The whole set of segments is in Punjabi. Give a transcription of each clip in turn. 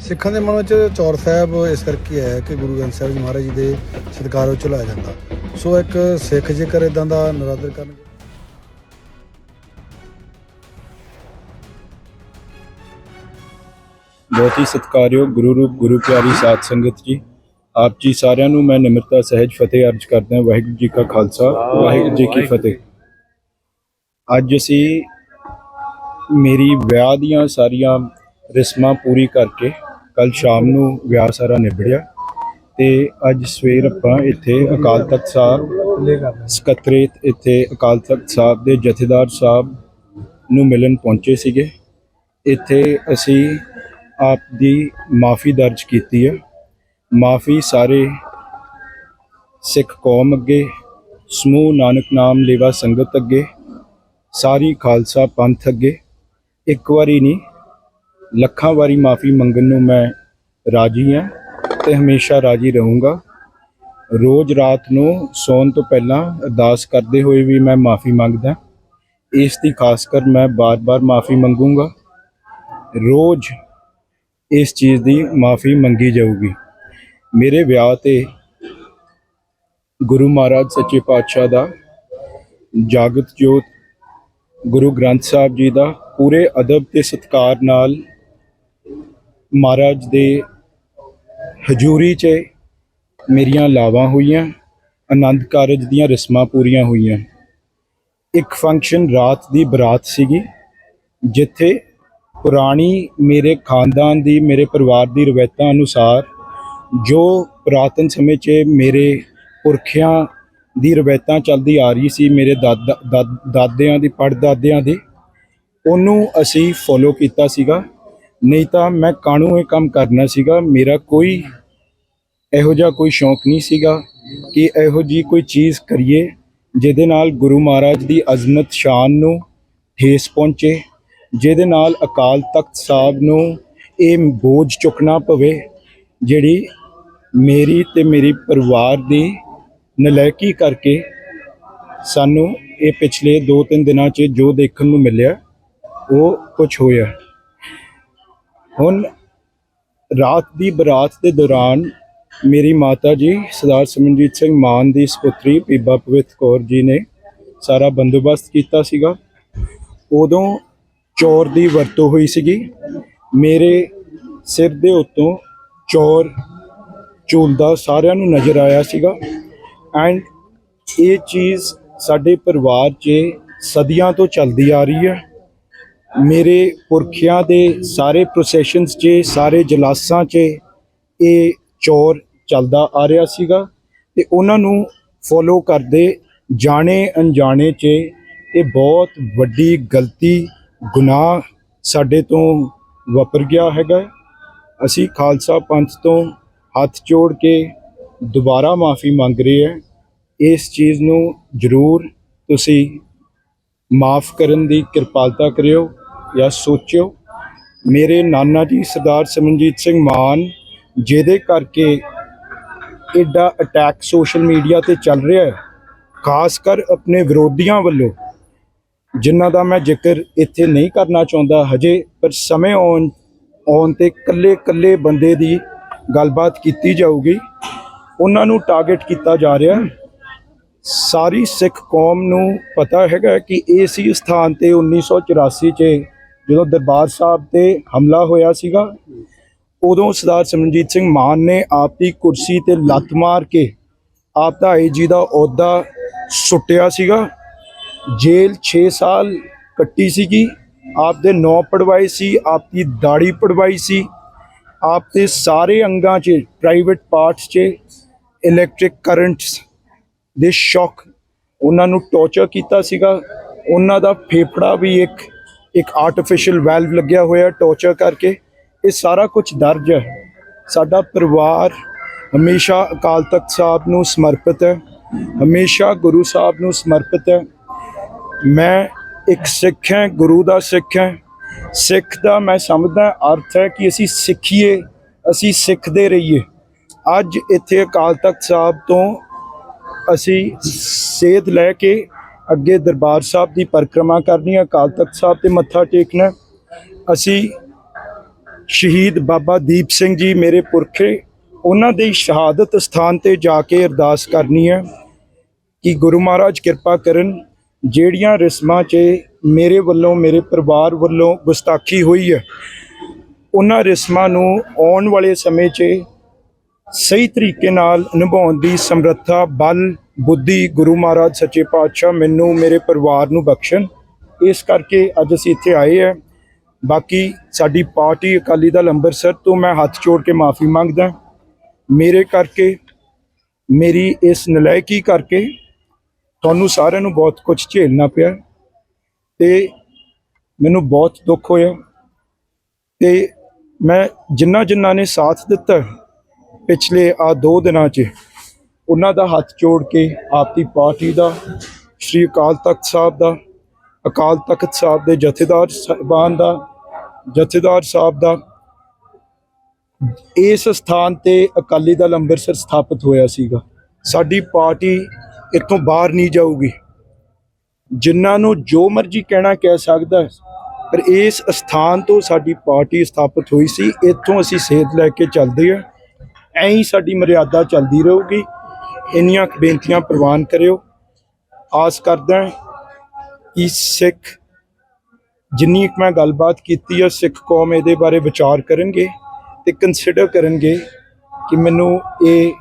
ਸਿੱਖਾਂ ਦੇ ਮਨ ਵਿੱਚ ਚੌਰ ਸਾਹਿਬ ਇਸ ਕਰਕੇ ਹੈ ਕਿ ਗੁਰੂ ਗ੍ਰੰਥ ਸਾਹਿਬ ਜੀ ਮਹਾਰਾਜ ਜੀ ਦੇ ਸਤਿਕਾਰ ਵਿੱਚ ਲਾਇਆ ਜਾਂਦਾ। ਸੋ ਇੱਕ ਸਿੱਖ ਜੇਕਰ ਇਦਾਂ ਦਾ ਨਰਾਦਰ ਕਰਨ ਬਹੁਤ ਹੀ ਸਤਿਕਾਰਯੋਗ ਗੁਰੂ ਰੂਪ, ਗੁਰੂ ਪਿਆਰੀ ਸਾਧ ਸੰਗਤ ਜੀ। ਆਪ ਜੀ ਸਾਰਿਆਂ ਨੂੰ ਮੈਂ ਨਿਮਰਤਾ ਸਹਿਜ ਫਤਿਹ ਅਰਜ ਕਰਦਾ ਹਾਂ। ਵਾਹਿਗੁਰੂ ਜੀ ਕਾ ਖਾਲਸਾ, ਵਾਹਿਗੁਰੂ ਜੀ ਕੀ ਫਤਿਹ। ਅੱਜ ਅਸੀਂ ਮੇਰੀ ਵਿਆਹ ਦੀਆਂ ਸਾਰੀਆਂ ਰਸਮਾਂ ਪੂਰੀ ਕਰਕੇ ਕੱਲ ਸ਼ਾਮ ਨੂੰ ਵਿਆਹ ਸਾਰਾ ਨਿਬੜਿਆ ਤੇ ਅੱਜ ਸਵੇਰ ਆਪਾਂ ਇੱਥੇ ਅਕਾਲ ਤਖਤ ਸਾਹਿਬ ਸਕੱਤਰੇਤ ਇੱਥੇ ਅਕਾਲ ਤਖਤ ਸਾਹਿਬ ਦੇ ਜਥੇਦਾਰ ਸਾਹਿਬ ਨੂੰ ਮਿਲਣ ਪਹੁੰਚੇ ਸੀਗੇ। ਇੱਥੇ ਅਸੀਂ ਆਪ ਦੀ ਮਾਫੀ ਦਰਜ ਕੀਤੀ ਹੈ ਮਾਫੀ ਸਾਰੇ ਸਿੱਖ ਕੌਮ ਅੱਗੇ, ਸਮੂਹ ਨਾਨਕ ਨਾਮ ਲੇਵਾ ਸੰਗਤ ਅੱਗੇ, ਸਾਰੀ ਖਾਲਸਾ ਪੰਥ ਅੱਗੇ। ਇੱਕ ਵਾਰੀ ਨਹੀਂ ਲੱਖਾਂ ਵਾਰੀ ਮਾਫੀ ਮੰਗਣ ਨੂੰ ਮੈਂ ਰਾਜੀ ਹਾਂ ਤੇ ਹਮੇਸ਼ਾ ਰਾਜੀ ਰਹੂੰਗਾ। ਰੋਜ਼ ਰਾਤ ਨੂੰ ਸੌਣ ਤੋਂ ਪਹਿਲਾਂ ਅਰਦਾਸ ਕਰਦੇ ਹੋਏ ਵੀ ਮੈਂ ਮਾਫੀ ਮੰਗਦਾ। ਇਸ ਦੀ ਖਾਸ ਕਰ ਮੈਂ ਬਾਰ-ਬਾਰ ਮਾਫੀ ਮੰਗੂੰਗਾ। ਰੋਜ਼ ਇਸ ਚੀਜ਼ ਦੀ ਮਾਫੀ ਮੰਗੀ ਜਾਊਗੀ। ਮੇਰੇ ਵਿਆਹ ਤੇ ਗੁਰੂ ਮਹਾਰਾਜ ਸੱਚੇ ਪਾਤਸ਼ਾਹ ਦਾ, ਜਾਗਤ ਜੋਤ, ਗੁਰੂ ਗ੍ਰੰਥ ਸਾਹਿਬ ਜੀ ਦਾ ਪੂਰੇ ਅਦਬ ਤੇ ਸਤਕਾਰ ਨਾਲ ਮਹਾਰਾਜ ਦੇ ਹਜ਼ੂਰੀ 'ਚ ਮੇਰੀਆਂ ਲਾਵਾਂ ਹੋਈਆਂ, ਆਨੰਦ ਕਾਰਜ ਦੀਆਂ ਰਸਮਾਂ ਪੂਰੀਆਂ ਹੋਈਆਂ। ਇੱਕ ਫੰਕਸ਼ਨ ਰਾਤ ਦੀ ਬਰਾਤ ਸੀਗੀ, ਜਿੱਥੇ ਪੁਰਾਣੀ ਮੇਰੇ ਖਾਨਦਾਨ ਦੀ, ਮੇਰੇ ਪਰਿਵਾਰ ਦੀ ਰਵਾਇਤਾਂ ਅਨੁਸਾਰ ਜੋ ਪੁਰਾਤਨ ਸਮੇਂ 'ਚ ਮੇਰੇ ਪੁਰਖਿਆਂ ਦੀ ਰਵਾਇਤਾਂ ਚੱਲਦੀ ਆ ਰਹੀ ਸੀ, ਮੇਰੇ ਦਾਦਾ, ਦਾਦ- ਦਾਦਿਆਂ ਦੀ ਪੜਦਾਦਿਆਂ ਦੀ, ਉਹਨੂੰ ਅਸੀਂ ਫੋਲੋ ਕੀਤਾ ਸੀਗਾ। ਨਹੀਂ ਤਾਂ ਮੈਂ ਕਾਣੂ ਇਹ ਕੰਮ ਕਰਨਾ ਸੀਗਾ? ਮੇਰਾ ਕੋਈ ਇਹੋ ਜਿਹਾ ਕੋਈ ਸ਼ੌਂਕ ਨਹੀਂ ਸੀਗਾ ਕਿ ਇਹੋ ਜੀ ਕੋਈ ਚੀਜ਼ ਕਰੀਏ ਜਿਹਦੇ ਨਾਲ ਗੁਰੂ ਮਹਾਰਾਜ ਦੀ ਅਜ਼ਮਤ ਸ਼ਾਨ ਨੂੰ ਠੇਸ ਪਹੁੰਚੇ, ਜਿਹਦੇ ਨਾਲ ਅਕਾਲ ਤਖਤ ਸਾਹਿਬ ਨੂੰ ਇਹ ਬੋਝ ਚੁੱਕਣਾ ਪਵੇ, ਜਿਹੜੀ ਮੇਰੀ ਤੇ ਮੇਰੀ ਪਰਿਵਾਰ ਦੀ ਨਲਾਇਕੀ ਕਰਕੇ ਸਾਨੂੰ ਇਹ ਪਿਛਲੇ 2-3 ਦਿਨਾਂ 'ਚ ਜੋ ਦੇਖਣ ਨੂੰ ਮਿਲਿਆ, ਉਹ ਕੁਝ ਹੋਇਆ। ਹੁਣ ਰਾਤ ਦੀ ਬਰਾਤ ਦੇ ਦੌਰਾਨ ਮੇਰੀ ਮਾਤਾ ਜੀ ਸਰਦਾਰ ਸਿਮਰਨਜੀਤ ਸਿੰਘ ਮਾਨ ਦੀ ਸੁਪੁੱਤਰੀ ਬੀਬਾ ਪਵਿੱਤ ਕੌਰ ਜੀ ਨੇ ਸਾਰਾ ਬੰਦੋਬਸਤ ਕੀਤਾ ਸੀਗਾ। ਉਦੋਂ ਚੌਰ ਦੀ ਵਰਤੋਂ ਹੋਈ ਸੀਗੀ। ਮੇਰੇ ਸਿਰ ਦੇ ਉੱਤੋਂ ਚੌਰ ਝੂਲਦਾ ਸਾਰਿਆਂ ਨੂੰ ਨਜ਼ਰ ਆਇਆ ਸੀਗਾ। ਐਂਡ ਇਹ ਚੀਜ਼ ਸਾਡੇ ਪਰਿਵਾਰ 'ਚ ਸਦੀਆਂ ਤੋਂ ਚੱਲਦੀ ਆ ਰਹੀ ਹੈ। ਮੇਰੇ ਪੁਰਖਿਆਂ ਦੇ ਸਾਰੇ ਪ੍ਰੋਸੈਸ਼ਨਸ 'ਚ, ਸਾਰੇ ਜਲਾਸਾਂ 'ਚ ਇਹ ਚੋਰ ਚੱਲਦਾ ਆ ਰਿਹਾ ਸੀਗਾ ਤੇ ਉਹਨਾਂ ਨੂੰ ਫੋਲੋ ਕਰਦੇ ਜਾਣੇ ਅਣਜਾਣੇ 'ਚ ਇਹ ਬਹੁਤ ਵੱਡੀ ਗਲਤੀ, ਗੁਨਾਹ ਸਾਡੇ ਤੋਂ ਵਾਪਰ ਗਿਆ ਹੈਗਾ। ਅਸੀਂ ਖਾਲਸਾ ਪੰਥ ਤੋਂ ਹੱਥ ਜੋੜ ਕੇ ਦੁਬਾਰਾ ਮਾਫੀ ਮੰਗ ਰਹੇ ਹਾਂ। ਇਸ ਚੀਜ਼ ਨੂੰ ਜ਼ਰੂਰ ਤੁਸੀਂ ਮਾਫ ਕਰਨ ਦੀ ਕਿਰਪਾਲਤਾ ਕਰਿਓ। ਜਾਂ ਸੋਚਿਓ, ਮੇਰੇ ਨਾਨਾ ਜੀ ਸਰਦਾਰ ਸਿਮਰਨਜੀਤ ਸਿੰਘ ਮਾਨ, ਜਿਹਦੇ ਕਰਕੇ ਐਡਾ ਅਟੈਕ ਸੋਸ਼ਲ ਮੀਡੀਆ ਤੇ ਚੱਲ ਰਿਹਾ ਹੈ, ਖਾਸ ਕਰ ਆਪਣੇ ਵਿਰੋਧੀਆਂ ਵੱਲੋਂ, ਜਿਨ੍ਹਾਂ ਦਾ ਮੈਂ ਜ਼ਿਕਰ ਇੱਥੇ ਨਹੀਂ ਕਰਨਾ ਚਾਹੁੰਦਾ ਹਜੇ, ਪਰ ਸਮੇਂ ਆਉਣ ਆਉਣ ਤੇ ਕੱਲੇ ਕੱਲੇ ਬੰਦੇ ਦੀ ਗੱਲਬਾਤ ਕੀਤੀ ਜਾਊਗੀ। ਉਹਨਾਂ ਨੂੰ ਟਾਰਗੇਟ ਕੀਤਾ ਜਾ ਰਿਹਾ ਸਾਰੀ ਸਿੱਖ ਕੌਮ ਨੂੰ ਪਤਾ ਹੈਗਾ ਕਿ ਇਸ ਹੀ ਸਥਾਨ ਤੇ 1984 ਚ ਜਦੋਂ ਦਰਬਾਰ ਸਾਹਿਬ ਤੇ ਹਮਲਾ ਹੋਇਆ ਸੀਗਾ, ਉਦੋਂ ਸਰਦਾਰ ਸਿਮਰਨਜੀਤ ਸਿੰਘ ਮਾਨ ਨੇ ਆਪ ਦੀ ਕੁਰਸੀ ਤੇ ਲੱਤ ਮਾਰ ਕੇ ਆਪ ਦਾ ਜੀ ਦਾ ਅਹੁਦਾ ਸੁੱਟਿਆ ਸੀਗਾ। ਜੇਲ੍ਹ 6 ਸਾਲ ਕੱਟੀ ਸੀਗੀ। ਆਪ ਦੇ ਨੌ ਪੜਵਾਈ ਸੀ, ਆਪ ਦੀ ਦਾੜੀ ਪੜਵਾਈ ਸੀ। ਆਪ ਦੇ ਸਾਰੇ ਅੰਗਾਂ 'ਚ ਪ੍ਰਾਈਵੇਟ ਪਾਰਟਸ 'ਚ ਇਲੈਕਟ੍ਰਿਕ ਕਰੰਟਸ ਦੇ ਸ਼ੌਕ ਉਹਨਾਂ ਨੂੰ ਟੌਰਚਰ ਕੀਤਾ ਸੀਗਾ। ਉਹਨਾਂ ਦਾ ਫੇਫੜਾ ਵੀ ਇੱਕ ਇੱਕ ਆਰਟੀਫੀਸ਼ੀਅਲ ਵੈਲਵ ਲੱਗਿਆ ਹੋਇਆ ਟੌਰਚਰ ਕਰਕੇ। ਇਹ ਸਾਰਾ ਕੁਝ ਦਰਜ ਹੈ। ਸਾਡਾ ਪਰਿਵਾਰ ਹਮੇਸ਼ਾ ਅਕਾਲ ਤਖਤ ਸਾਹਿਬ ਨੂੰ ਸਮਰਪਿਤ ਹੈ। ਹਮੇਸ਼ਾ ਗੁਰੂ ਸਾਹਿਬ ਨੂੰ ਸਮਰਪਿਤ ਹੈ। ਮੈਂ ਇੱਕ ਸਿੱਖ ਹਾਂ, ਗੁਰੂ ਦਾ ਸਿੱਖ ਹਾਂ। ਸਿੱਖ ਦਾ ਮੈਂ ਸਮਝਦਾ ਅਰਥ ਹੈ ਕਿ ਅਸੀਂ ਸਿੱਖੀਏ, ਅਸੀਂ ਸਿੱਖਦੇ ਰਹੀਏ। ਅੱਜ ਇੱਥੇ ਅਕਾਲ ਤਖਤ ਸਾਹਿਬ ਤੋਂ ਅਸੀਂ ਸੇਧ ਲੈ ਕੇ ਅੱਗੇ ਦਰਬਾਰ ਸਾਹਿਬ ਦੀ ਪਰਿਕਰਮਾ ਕਰਨੀ ਹੈ, ਅਕਾਲ ਤਖਤ ਸਾਹਿਬ ਤੇ ਮੱਥਾ ਟੇਕਣਾ ਅਸੀਂ ਸ਼ਹੀਦ ਬਾਬਾ ਦੀਪ ਸਿੰਘ ਜੀ ਮੇਰੇ ਪੁਰਖੇ, ਉਹਨਾਂ ਦੀ ਸ਼ਹਾਦਤ ਸਥਾਨ ਤੇ ਜਾ ਕੇ ਅਰਦਾਸ ਕਰਨੀ ਹੈ ਕਿ ਗੁਰੂ ਮਹਾਰਾਜ ਕਿਰਪਾ ਕਰਨ, ਜਿਹੜੀਆਂ ਰਸਮਾਂ 'ਚ ਮੇਰੇ ਵੱਲੋਂ, ਮੇਰੇ ਪਰਿਵਾਰ ਵੱਲੋਂ ਗੁਸਤਾਖੀ ਹੋਈ ਹੈ, ਉਹਨਾਂ ਰਸਮਾਂ ਨੂੰ ਆਉਣ ਵਾਲੇ ਸਮੇਂ 'ਚ ਸਹੀ ਤਰੀਕੇ ਨਾਲ ਨਿਭਾਉਣ ਦੀ ਸਮਰੱਥਾ, ਬਲ, ਬੁੱਧੀ, ਗੁਰੂ ਮਹਾਰਾਜ, ਸੱਚੇ ਪਾਤਸ਼ਾਹ ਮੈਨੂੰ, ਮੇਰੇ ਪਰਿਵਾਰ ਨੂੰ ਬਖਸ਼ਣ। ਇਸ ਕਰਕੇ ਅੱਜ ਅਸੀਂ ਇੱਥੇ ਆਏ ਹਾਂ। ਬਾਕੀ ਸਾਡੀ ਪਾਰਟੀ ਅਕਾਲੀ ਦਲ ਅੰਮ੍ਰਿਤਸਰ ਤੋਂ ਮੈਂ ਹੱਥ ਜੋੜ ਕੇ ਮਾਫੀ ਮੰਗਦਾ ਮੇਰੇ ਕਰਕੇ, ਮੇਰੀ ਇਸ ਨਲਾਇਕੀ ਕਰਕੇ ਤੁਹਾਨੂੰ ਸਾਰਿਆਂ ਨੂੰ ਬਹੁਤ ਕੁਝ ਝੇਲਣਾ ਪਿਆ ਤੇ ਮੈਨੂੰ ਬਹੁਤ ਦੁੱਖ ਹੋਇਆ ਤੇ ਮੈਂ ਜਿੰਨਾ ਜਿੰਨਾ ਨੇ ਸਾਥ ਦਿੱਤਾ ਪਿਛਲੇ ਆ ਦੋ ਦਿਨਾਂ 'ਚ ਉਹਨਾਂ ਦਾ ਹੱਥ ਜੋੜ ਕੇ ਆਪਦੀ ਪਾਰਟੀ ਦਾ, ਸ਼੍ਰੀ ਅਕਾਲ ਤਖਤ ਸਾਹਿਬ ਦਾ, ਅਕਾਲ ਤਖਤ ਸਾਹਿਬ ਦੇ ਜਥੇਦਾਰ ਸਾਹਿਬਾਨ ਦਾ, ਜਥੇਦਾਰ ਸਾਹਿਬ ਦਾ, ਇਸ ਸਥਾਨ ਤੇ ਅਕਾਲੀ ਦਲ ਅੰਮ੍ਰਿਤਸਰ ਸਥਾਪਿਤ ਹੋਇਆ ਸੀਗਾ। ਸਾਡੀ ਪਾਰਟੀ ਇੱਥੋਂ ਬਾਹਰ ਨਹੀਂ ਜਾਊਗੀ। ਜਿਨ੍ਹਾਂ ਨੂੰ ਜੋ ਮਰਜ਼ੀ ਕਹਿਣਾ ਕਹਿ ਸਕਦਾ ਪਰ ਇਸ ਸਥਾਨ ਤੋਂ ਸਾਡੀ ਪਾਰਟੀ ਸਥਾਪਿਤ ਹੋਈ ਸੀ। ਇੱਥੋਂ ਅਸੀਂ ਸੇਧ ਲੈ ਕੇ ਚੱਲਦੇ ਆ ਐਂ ਹੀ ਸਾਡੀ ਮਰਿਆਦਾ ਚੱਲਦੀ ਰਹੂਗੀ। ਇੰਨੀਆਂ ਬੇਨਤੀਆਂ ਪ੍ਰਵਾਨ ਕਰਿਓ। ਆਸ ਕਰਦਾ ਹਾਂ ਕਿ ਸਿੱਖ ਜਿੰਨੀ ਕੁ ਮੈਂ ਗੱਲਬਾਤ ਕੀਤੀ ਹੈ ਸਿੱਖ ਕੌਮ ਇਹਦੇ ਬਾਰੇ ਵਿਚਾਰ ਕਰਨਗੇ ਤੇ ਕੰਸੀਡਰ ਕਰਨਗੇ ਕਿ ਮੈਨੂੰ ਇਹ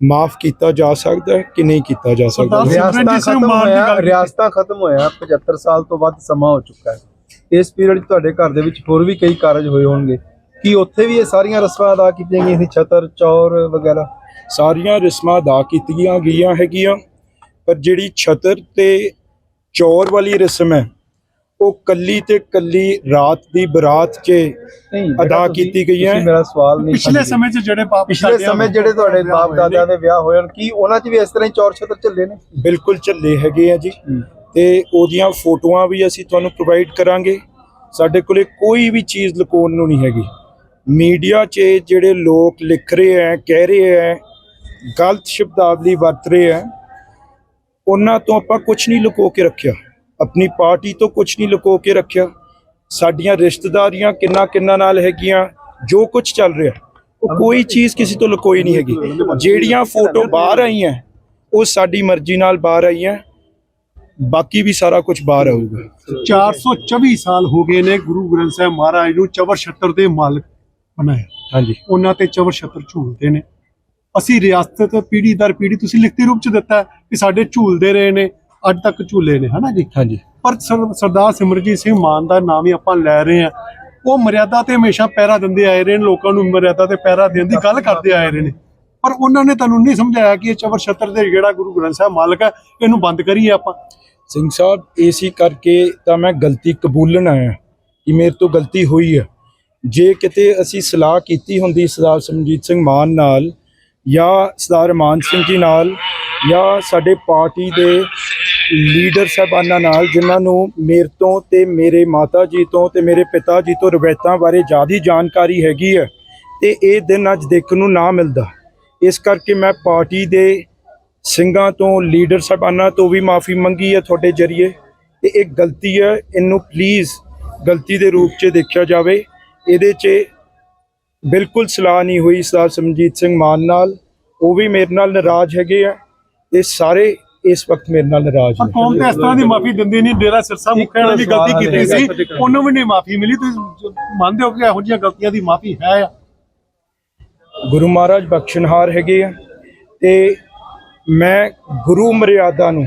ਮਾਫ ਕੀਤਾ ਜਾ ਸਕਦਾ ਹੈ ਕਿ ਨਹੀਂ ਕੀਤਾ ਜਾ ਸਕਦਾ। ਰਿਆਸਤਾਂ ਖਤਮ ਹੋਇਆ। ਰਿਆਸਤਾਂ ਖਤਮ ਹੋਇਆ 75 ਸਾਲ ਤੋਂ ਵੱਧ ਸਮਾਂ ਹੋ ਚੁੱਕਾ ਹੈ। ਇਸ ਪੀਰੀਅਡ 'ਚ ਤੁਹਾਡੇ ਘਰ ਦੇ ਵਿੱਚ ਹੋਰ ਵੀ ਕਈ ਕਾਰਜ ਹੋਏ ਹੋਣਗੇ। ਕੀ ਉੱਥੇ ਵੀ ਇਹ ਸਾਰੀਆਂ ਰਸਮਾਂ ਅਦਾ ਕੀਤੀਆਂ ਗਈਆਂ ਸੀ? ਛਤਰ ਚੌਰ ਵਗੈਰਾ? ਸਾਰੀਆਂ ਰਸਮਾਂ ਅਦਾ ਕੀਤੀਆਂ ਗਈਆਂ ਹੈਗੀਆਂ ਪਰ ਜਿਹੜੀ ਛਤਰ ਤੇ ਚੌਰ ਵਾਲੀ ਰਸਮ ਹੈ ਉਹ ਕੱਲੀ ਤੇ ਕੱਲੀ ਰਾਤ ਦੀ ਬਰਾਤ 'ਚ ਅਦਾ ਕੀਤੀ ਗਈ ਹੈ। ਮੇਰਾ ਸਵਾਲ ਨਹੀਂ ਪਿਛਲੇ। ਸਮੇਂ 'ਚ ਜਿਹੜੇ ਬਾਪ ਪਿਛਲੇ ਸਮੇਂ ਜਿਹੜੇ ਤੁਹਾਡੇ ਬਾਪ ਦਾਦਿਆਂ ਦੇ ਵਿਆਹ ਹੋਏ ਹਨ ਕੀ ਉਹਨਾਂ 'ਚ ਵੀ ਇਸ ਤਰ੍ਹਾਂ ਹੀ ਚੌਰ ਛਤਰ ਚੱਲੇ ਨੇ? ਬਿਲਕੁਲ ਝੱਲੇ ਹੈਗੇ ਆ ਜੀ। ਤੇ ਉਹਦੀਆਂ ਫੋਟੋਆਂ ਵੀ ਅਸੀਂ ਤੁਹਾਨੂੰ ਪ੍ਰੋਵਾਈਡ ਕਰਾਂਗੇ। ਸਾਡੇ ਕੋਲੇ ਕੋਈ ਵੀ ਚੀਜ਼ ਲੁਕਾਉਣ ਨੂੰ ਨਹੀਂ ਹੈਗੀ। ਮੀਡੀਆ 'ਚ ਜਿਹੜੇ ਲੋਕ ਲਿਖ ਰਹੇ ਹੈ ਕਹਿ ਰਹੇ ਹੈ ਗਲਤ ਸ਼ਬਦਾਵਲੀ ਵਰਤ ਰਹੇ ਹੈ ਉਹਨਾਂ ਤੋਂ ਆਪਾਂ ਕੁਝ ਨਹੀਂ ਲੁਕੋ ਕੇ ਰੱਖਿਆ। ਆਪਣੀ ਪਾਰਟੀ ਤੋਂ ਕੁਝ ਨਹੀਂ ਲੁਕੋ ਕੇ ਰੱਖਿਆ। ਸਾਡੀਆਂ ਰਿਸ਼ਤੇਦਾਰੀਆਂ ਕਿੰਨਾ ਕਿੰਨਾ ਨਾਲ ਹੈਗੀਆਂ ਜੋ ਕੁਝ ਚੱਲ ਰਿਹਾ ਉਹ ਕੋਈ ਚੀਜ਼ ਕਿਸੇ ਤੋਂ ਲੁਕੋਈ ਨਹੀਂ ਹੈਗੀ। ਜਿਹੜੀਆਂ ਫੋਟੋ ਬਾਹਰ ਆਈਆਂ ਉਹ ਸਾਡੀ ਮਰਜ਼ੀ ਨਾਲ ਬਾਹਰ ਆਈਆਂ ਬਾਕੀ ਵੀ ਸਾਰਾ ਕੁਝ ਬਾਹਰ ਆਊਗਾ। 424 ਸਾਲ ਹੋ ਗਏ ਨੇ ਗੁਰੂ ਗ੍ਰੰਥ ਸਾਹਿਬ ਮਹਾਰਾਜ ਨੂੰ ਚਵਰ ਛੱਤਰ ਦੇ ਮਾਲਕ ਬਣਾਇਆ। ਹਾਂਜੀ। ਉਹਨਾਂ ਤੇ ਚਵਰ ਛੱਤਰ ਝੂਲਦੇ ਨੇ। ਅਸੀਂ ਰਿਆਸਤ ਤੋਂ ਪੀੜ੍ਹੀ ਦਰ ਪੀੜ੍ਹੀ ਤੁਸੀਂ ਲਿਖਤੀ ਰੂਪ ਚ ਦਿੱਤਾ ਹੈ ਕਿ ਸਾਡੇ ਝੂਲਦੇ ਰਹੇ ਨੇ ਅੱਜ ਤੱਕ ਝੂਲੇ ਨੇ ਹਨਾ ਜੀ? ਹਾਂਜੀ। ਪਰ ਸਰ- ਸਰਦਾਰ ਸਿਮਰਜੀਤ ਸਿੰਘ ਮਾਨ ਦਾ ਨਾਮ ਹੀ ਆਪਾਂ ਲੈ ਰਹੇ ਹਾਂ। ਉਹ ਮਰਿਆਦਾ ਤੇ ਹਮੇਸ਼ਾ ਪਹਿਰਾ ਦਿੰਦੇ ਆਏ ਰਹੇ ਨੇ ਲੋਕਾਂ ਨੂੰ ਮਰਿਆਦਾ ਤੇ ਪਹਿਰਾ ਦੇਣ ਦੀ ਗੱਲ ਕਰਦੇ ਆਏ ਰਹੇ ਨੇ। ਪਰ ਉਹਨਾਂ ਨੇ ਤੁਹਾਨੂੰ ਨਹੀਂ ਸਮਝਾਇਆ ਕਿ ਇਹ ਚਵਰ ਛੱਤਰ ਦੇ ਜਿਹੜਾ ਗੁਰੂ ਗ੍ਰੰਥ ਸਾਹਿਬ ਮਾਲਕ ਹੈ ਇਹਨੂੰ ਬੰਦ ਕਰੀਏ ਆਪਾਂ? ਸਿੰਘ ਸਾਹਿਬ ਏਸੀ ਕਰਕੇ ਤਾਂ ਮੈਂ ਗਲਤੀ ਕਬੂਲਣ ਆਇਆ ਕਿ ਮੇਰੇ ਤੋਂ ਗਲਤੀ ਹੋਈ ਹੈ। ਜੇ ਕਿਤੇ ਅਸੀਂ ਸਲਾਹ ਕੀਤੀ ਹੁੰਦੀ ਸਰਦਾਰ ਸਮਜੀਤ ਸਿੰਘ ਮਾਨ ਨਾਲ ਜਾਂ ਸਰਦਾਰ ਮਾਨ ਸਿੰਘ ਜੀ ਨਾਲ ਜਾਂ ਸਾਡੇ ਪਾਰਟੀ ਦੇ ਲੀਡਰ ਸਾਹਿਬਾਨਾਂ ਨਾਲ, ਜਿਨ੍ਹਾਂ ਨੂੰ ਮੇਰੇ ਤੋਂ ਤੇ ਮੇਰੇ ਮਾਤਾ ਜੀ ਤੋਂ ਤੇ ਮੇਰੇ ਪਿਤਾ ਜੀ ਤੋਂ ਰਵਾਇਤਾਂ ਬਾਰੇ ਜ਼ਿਆਦਾ ਜਾਣਕਾਰੀ ਹੈਗੀ ਹੈ ਤੇ ਇਹ ਦਿਨ ਅੱਜ ਦੇਖਣ ਨੂੰ ਨਾ ਮਿਲਦਾ। ਇਸ ਕਰਕੇ ਮੈਂ ਪਾਰਟੀ ਦੇ ਸਿੰਘਾਂ ਤੋਂ, ਲੀਡਰ ਸਾਹਿਬਾਨਾਂ ਤੋਂ ਵੀ ਮਾਫੀ ਮੰਗੀ ਹੈ ਤੁਹਾਡੇ ਜਰੀਏ ਤੇ ਇਹ ਗਲਤੀ ਹੈ, ਇਹਨੂੰ ਪਲੀਜ਼ ਗਲਤੀ ਦੇ ਰੂਪ 'ਚ ਦੇਖਿਆ ਜਾਵੇ। ਇਹਦੇ 'ਚ ਬਿਲਕੁਲ ਸਲਾਹ ਨਹੀਂ ਹੋਈ ਸਰਦਾਰ ਸਮਜੀਤ ਸਿੰਘ ਮਾਨ ਨਾਲ। ਉਹ ਵੀ ਮੇਰੇ ਨਾਲ ਨਾਰਾਜ਼ ਹੈਗੇ ਆ ਤੇ ਸਾਰੇ ਇਸ ਵਕਤ ਮੇਰੇ ਨਾਲ ਨਾਰਾਜ਼ ਨੇ। ਕੌਮ ਤੇ ਇਸ ਤਰ੍ਹਾਂ ਦੀ ਮਾਫੀ ਦਿੰਦੀ ਨਹੀਂ ਡੇਰਾ ਸਿਰਸਾ ਮੁਖਿਆ ਨੇ ਵੀ ਗਲਤੀ ਕੀਤੀ ਸੀ ਉਹਨੂੰ ਵੀ ਨਹੀਂ ਮਾਫੀ ਮਿਲੀ। ਤੁਸੀਂ ਮੰਨਦੇ ਹੋ ਕਿ ਇਹੋ ਜਿਹੀਆਂ ਗਲਤੀਆਂ ਦੀ ਮਾਫੀ ਹੈ ਆ? ਗੁਰੂ ਮਹਾਰਾਜ ਬਖਸ਼ਣਹਾਰ ਹੈਗੇ ਆ ਤੇ ਮੈਂ ਗੁਰੂ ਮਰਿਆਦਾ ਨੂੰ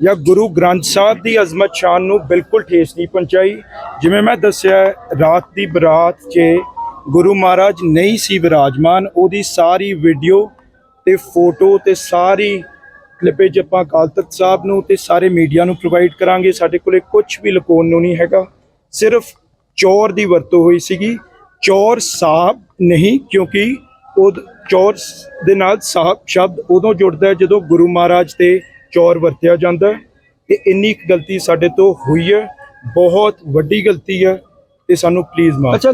ਜਾਂ ਗੁਰੂ ਗ੍ਰੰਥ ਸਾਹਿਬ ਦੀ ਅਜ਼ਮਤ ਸ਼ਾਨ ਨੂੰ ਬਿਲਕੁਲ ਠੇਸ ਨਹੀਂ ਪਹੁੰਚਾਈ। ਜਿਵੇਂ ਮੈਂ ਦੱਸਿਆ, ਰਾਤ ਦੀ ਬਰਾਤ 'ਚ ਗੁਰੂ ਮਹਾਰਾਜ ਨਹੀਂ ਸੀ ਵਿਰਾਜਮਾਨ। ਉਹਦੀ ਸਾਰੀ ਵੀਡੀਓ ਤੇ ਫੋਟੋ ਤੇ ਸਾਰੀ ਕਲਿੱਪੇਜ ਆਪਾਂ ਅਕਾਲ ਤਖਤ ਸਾਹਿਬ ਨੂੰ ਤੇ ਸਾਰੇ ਮੀਡੀਆ ਨੂੰ ਪ੍ਰੋਵਾਈਡ ਕਰਾਂਗੇ, ਸਾਡੇ ਕੋਲੇ ਕੁਝ ਵੀ ਲੁਕਾਉਣ ਨੂੰ ਨਹੀਂ ਹੈਗਾ। ਸਿਰਫ ਚੌਰ ਦੀ ਵਰਤੋਂ ਹੋਈ ਸੀਗੀ। ਚੌਰ ਸਾਹਿਬ ਨਹੀਂ, ਕਿਉਂਕਿ ਉਹ ਚੌਰ ਦੇ ਨਾਲ ਸਾਹਿਬ ਸ਼ਬਦ ਉਦੋਂ ਜੁੜਦਾ ਹੈ ਜਦੋਂ ਗੁਰੂ ਮਹਾਰਾਜ ਤੇ ਚੌਰ ਵਰਤਿਆ ਜਾਂਦਾ ਹੈ ਤੇ ਇੰਨੀ ਕੁ ਗਲਤੀ ਸਾਡੇ ਤੋਂ ਹੋਈ ਹੈ ਬਹੁਤ ਵੱਡੀ ਗਲਤੀ ਹੈ ਤੇ ਸਾਨੂੰ ਪਲੀਜ਼ ਮਾਫ ਅੱਛਾ